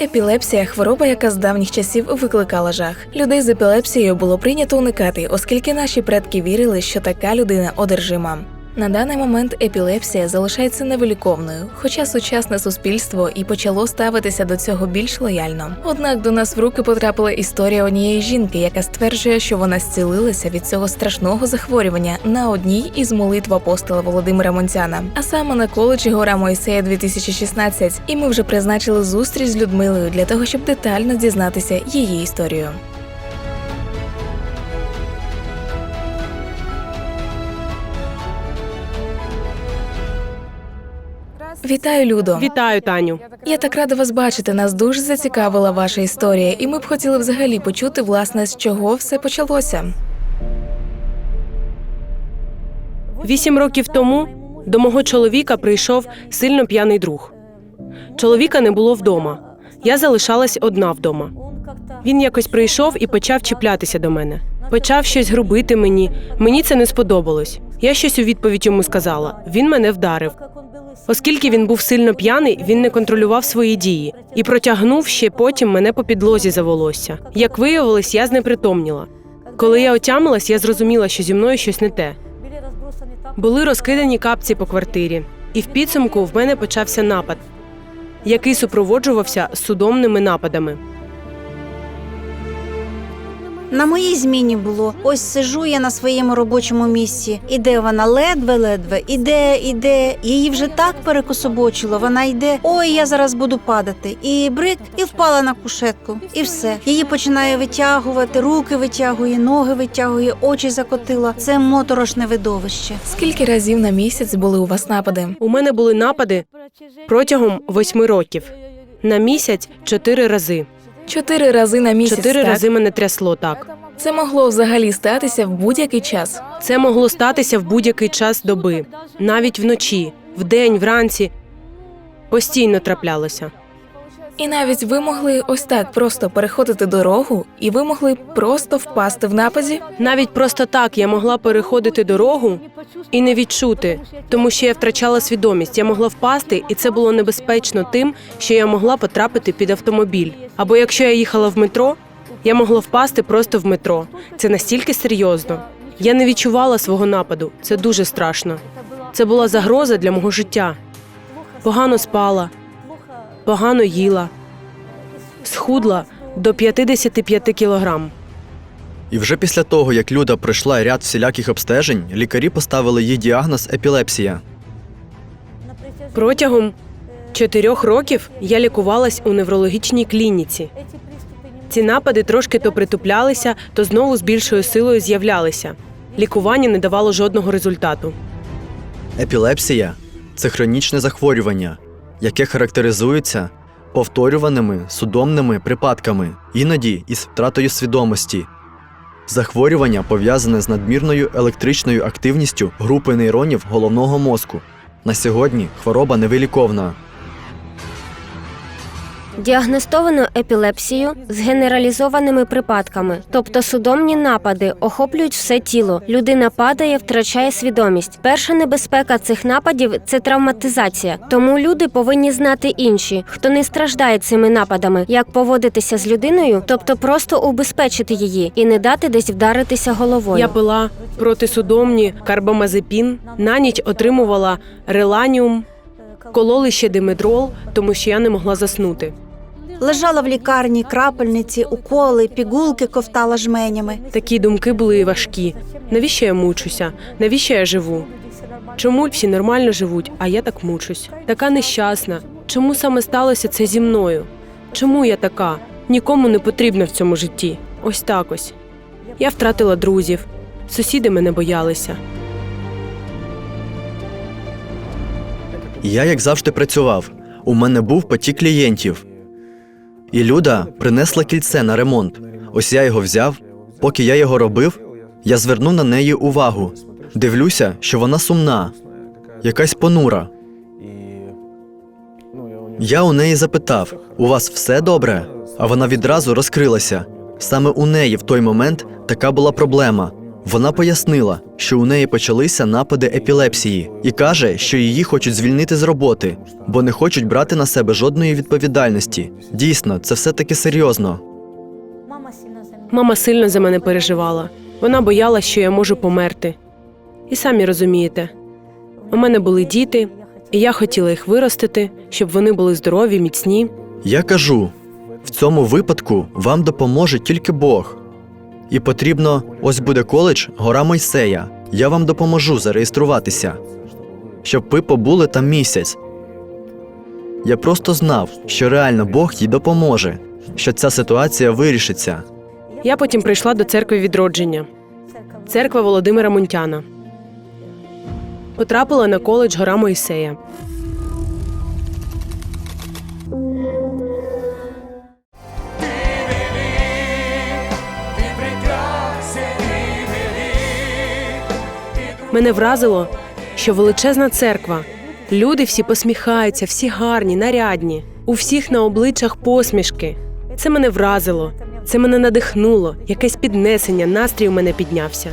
Епілепсія хвороба, яка з давніх часів викликала жах. Людей з епілепсією було прийнято уникати, оскільки наші предки вірили, що така людина одержима. На даний момент епілепсія залишається невиліковною, хоча сучасне суспільство і почало ставитися до цього більш лояльно. Однак до нас в руки потрапила історія однієї жінки, яка стверджує, що вона зцілилася від цього страшного захворювання на одній із молитв апостола Володимира Монцяна, а саме на коледжі Гора Моїсея 2016. І ми вже призначили зустріч з Людмилою для того, щоб детально дізнатися її історію. Вітаю, Людо. Вітаю, Таню. Я так рада вас бачити. Нас дуже зацікавила ваша історія, і ми б хотіли взагалі почути, власне, з чого все почалося. Вісім років тому до мого чоловіка прийшов сильно п'яний друг. Чоловіка не було вдома. Я залишалась одна вдома. Він якось прийшов і почав чіплятися до мене. Почав щось грубити мені. Мені це не сподобалось. Я щось у відповідь йому сказала. Він мене вдарив. Оскільки він був сильно п'яний, він не контролював свої дії і протягнув ще потім мене по підлозі за волосся. Як виявилось, я знепритомніла. Коли я отямилась, я зрозуміла, що зі мною щось не те. Були розкидані капці по квартирі, і в підсумку в мене почався напад, який супроводжувався судомними нападами. На моїй зміні було ось сижу я на своєму робочому місці. Іде вона ледве-ледве, іде, іде. Її вже так перекособочило. Вона йде. Ой, я зараз буду падати. І брик, і впала на кушетку. І все. Її починає витягувати, руки витягує, ноги витягує, очі закотила. Це моторошне видовище. Скільки разів на місяць були у вас напади? У мене були напади протягом восьми років. На місяць чотири рази. Чотири рази на місяць. Чотири так? рази мене трясло так. Це могло взагалі статися в будь-який час. Це могло статися в будь-який час доби, навіть вночі, вдень, вранці. Постійно траплялося. І навіть ви могли ось так просто переходити дорогу, і ви могли просто впасти в нападі. Навіть просто так я могла переходити дорогу і не відчути, тому що я втрачала свідомість. Я могла впасти, і це було небезпечно тим, що я могла потрапити під автомобіль. Або якщо я їхала в метро, я могла впасти просто в метро. Це настільки серйозно. Я не відчувала свого нападу. Це дуже страшно. Це була загроза для мого життя. Погано спала, погано їла, схудла до 55 кілограм. І вже після того, як Люда пройшла ряд всіляких обстежень, лікарі поставили їй діагноз епілепсія. Протягом чотирьох років я лікувалась у неврологічній клініці. Ці напади трошки то притуплялися, то знову з більшою силою з'являлися. Лікування не давало жодного результату. Епілепсія це хронічне захворювання, яке характеризується повторюваними судомними припадками, іноді із втратою свідомості. Захворювання пов'язане з надмірною електричною активністю групи нейронів головного мозку. На сьогодні хвороба невиліковна. Діагностовано епілепсію з генералізованими припадками, тобто судомні напади охоплюють все тіло. Людина падає, втрачає свідомість. Перша небезпека цих нападів це травматизація. Тому люди повинні знати інші, хто не страждає цими нападами, як поводитися з людиною, тобто просто убезпечити її і не дати десь вдаритися головою. Я пила протисудомні карбамазепін, на ніч отримувала реланіум, кололи ще димедрол, тому що я не могла заснути. Лежала в лікарні, крапельниці, уколи, пігулки ковтала жменями. Такі думки були важкі. Навіщо я мучуся? Навіщо я живу? Чому всі нормально живуть, а я так мучусь? Така нещасна. Чому саме сталося це зі мною? Чому я така? Нікому не потрібна в цьому житті. Ось так ось. Я втратила друзів. Сусіди мене боялися. Я, як завжди, працював. У мене був потік клієнтів. І Люда принесла кільце на ремонт. Ось я його взяв. Поки я його робив, я звернув на неї увагу. Дивлюся, що вона сумна, якась понура. Я у неї запитав: у вас все добре? А вона відразу розкрилася. Саме у неї в той момент така була проблема. Вона пояснила, що у неї почалися напади епілепсії, і каже, що її хочуть звільнити з роботи, бо не хочуть брати на себе жодної відповідальності. Дійсно, це все таки серйозно. Мама сильно за мене переживала. Вона боялась, що я можу померти. І самі розумієте, у мене були діти, і я хотіла їх виростити, щоб вони були здорові, міцні. Я кажу: в цьому випадку вам допоможе тільки Бог. І потрібно, ось буде коледж Гора Мойсея. Я вам допоможу зареєструватися, щоб ви побули там місяць. Я просто знав, що реально Бог їй допоможе, що ця ситуація вирішиться. Я потім прийшла до церкви відродження, церква Володимира Мунтяна. Потрапила на коледж Гора Моїсея. Мене вразило, що величезна церква. Люди всі посміхаються, всі гарні, нарядні. У всіх на обличчях посмішки. Це мене вразило, це мене надихнуло, якесь піднесення, настрій у мене піднявся.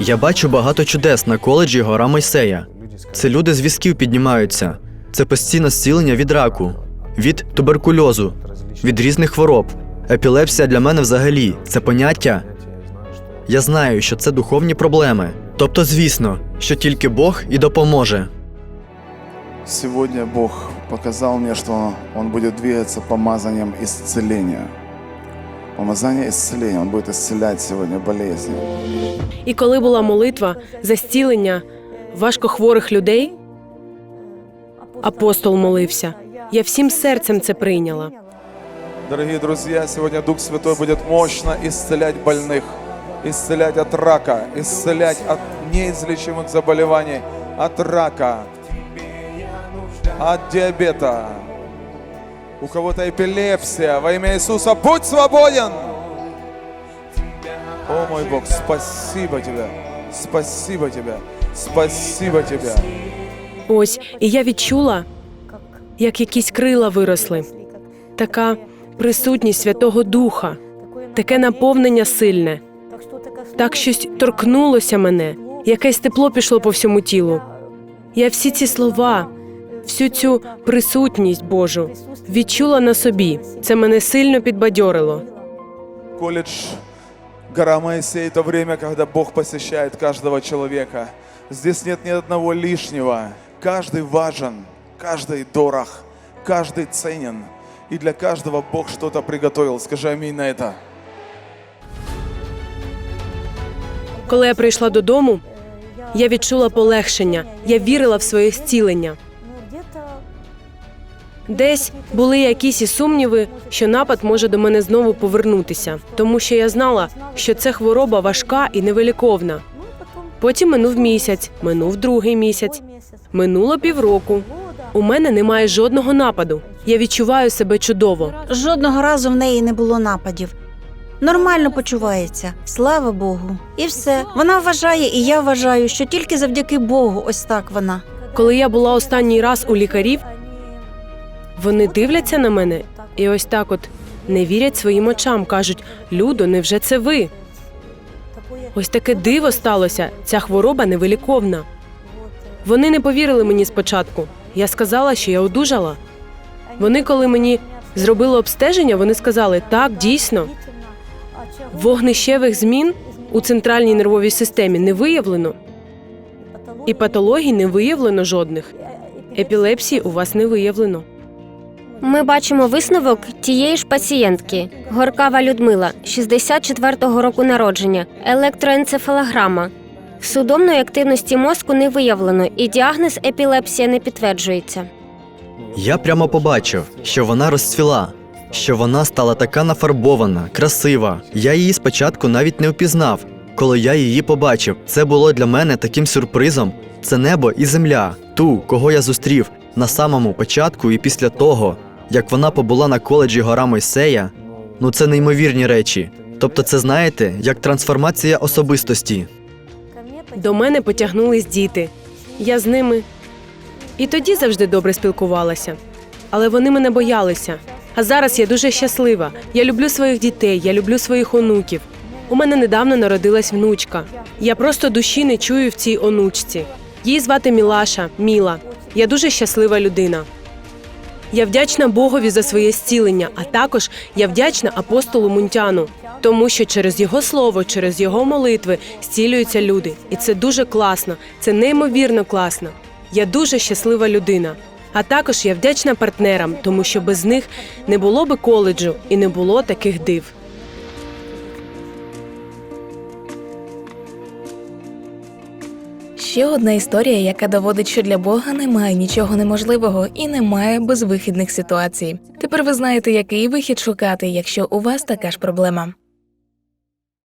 Я бачу багато чудес на коледжі Гора Мойсея. Це люди з візків піднімаються. Це постійне зцілення від раку, від туберкульозу, від різних хвороб. Епілепсія для мене взагалі це поняття. Я знаю, що це духовні проблеми. Тобто, звісно, що тільки Бог і допоможе. Сегодня Бог показал мне, что Он будет двигаться помазанием исцеления. Помазание исцеления. Он будет исцелять сегодня болезни. І коли була молитва за зцілення важкохворих людей, апостол молився. Я всім серцем це прийняла. Дорогие друзья, сегодня Дух Святой будет мощно исцелять больных, исцелять от рака, исцелять от неизлечимых заболеваний, от рака, от диабета. У кого-то эпилепсия. Во имя Иисуса будь свободен! О мой Бог, спасибо Тебе, спасибо Тебе, спасибо Тебе. Ось, і я відчула, як якісь крила виросли, така присутність Святого Духа, таке наповнення сильне. Так щось торкнулося мене, якесь тепло пішло по всьому тілу. Я всі ці слова, всю цю присутність Божу відчула на собі. Це мене сильно підбадьорило. Колледж Гора Моисей – это время, когда Бог посещает каждого человека. Здесь нет ни одного лишнего. Каждый важен, каждый дорог, каждый ценен. И для каждого Бог что-то приготовил. Скажи аминь на это. Коли я прийшла додому, я відчула полегшення, я вірила в своє зцілення. Десь були якісь і сумніви, що напад може до мене знову повернутися, тому що я знала, що це хвороба важка і невиліковна. Потім минув місяць, минув другий місяць, минуло півроку. У мене немає жодного нападу. Я відчуваю себе чудово. Жодного разу в неї не було нападів. Нормально почувається, слава Богу. І все. Вона вважає, і я вважаю, що тільки завдяки Богу, ось так вона. Коли я була останній раз у лікарів, вони дивляться на мене і ось так от не вірять своїм очам. кажуть: Людо, невже це ви? Ось таке диво сталося. Ця хвороба невиліковна. Вони не повірили мені спочатку. Я сказала, що я одужала. Вони, коли мені зробили обстеження, вони сказали: так, дійсно, вогнищевих змін у центральній нервовій системі не виявлено, і патологій не виявлено жодних. Епілепсії у вас не виявлено. Ми бачимо висновок тієї ж пацієнтки Горкава Людмила, 64-го року народження, електроенцефалограма. Судомної активності мозку не виявлено, і діагноз епілепсія не підтверджується. Я прямо побачив, що вона розцвіла, що вона стала така нафарбована, красива. Я її спочатку навіть не впізнав. Коли я її побачив, це було для мене таким сюрпризом. Це небо і земля, ту, кого я зустрів на самому початку і після того, як вона побула на коледжі Гора Мойсея. Ну це неймовірні речі. Тобто, це знаєте, як трансформація особистості. До мене потягнулись діти. Я з ними і тоді завжди добре спілкувалася. Але вони мене боялися. А зараз я дуже щаслива. Я люблю своїх дітей, я люблю своїх онуків. У мене недавно народилась внучка. Я просто душі не чую в цій онучці. Її звати Мілаша, Міла. Я дуже щаслива людина. Я вдячна Богові за своє зцілення, а також я вдячна апостолу Мунтяну, тому що через його слово, через його молитви зцілюються люди. І це дуже класно, це неймовірно класно. Я дуже щаслива людина. А також я вдячна партнерам, тому що без них не було би коледжу і не було таких див. Ще одна історія, яка доводить, що для Бога немає нічого неможливого і немає безвихідних ситуацій. Тепер ви знаєте, який вихід шукати, якщо у вас така ж проблема.